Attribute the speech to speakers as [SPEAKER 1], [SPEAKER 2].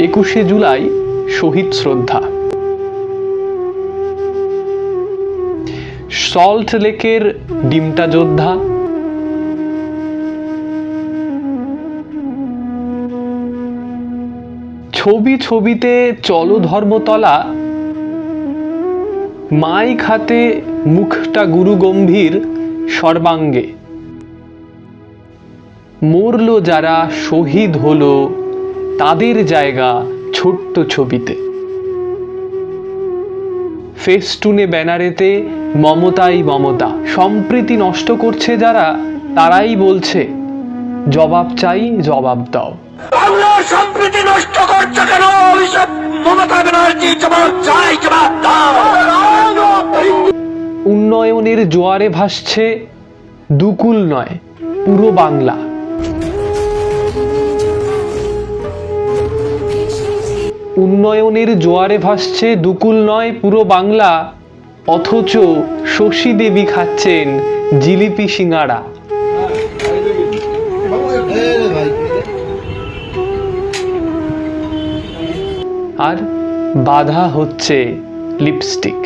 [SPEAKER 1] একুশে জুলাই শহীদ শ্রদ্ধা। সল্ট লেকের ডিমটা যোদ্ধা। ছবি ছবিতে চলো ধর্মতলা মাইক হাতে মুখটা গুরু গম্ভীর সর্বাঙ্গে। মরল যারা শহীদ হলো তাদের জায়গা ছোট্ট ছবিতে। ফেস্টুনে ব্যানারেতে মমতাই মমতা। সম্প্রীতি নষ্ট করছে যারা তারাই বলছে জবাব চাই জবাব দাও।
[SPEAKER 2] বাংলার সম্প্রীতি নষ্ট করছে কেন? অভিষেক মমতা ব্যানার্জি জবাব চাই জবাব দাও।
[SPEAKER 1] উন্নয়নের জোয়ারে ভাসছে দুকুল নয় পুরো বাংলা। উন্নয়নের জোয়ারে ভাসছে, দুকুল নয় পুরো বাংলা। অথচ শশী দেবী খাচ্ছেন জিলিপি সিঙ্গাড়া আর বাধা হচ্ছে লিপস্টিক।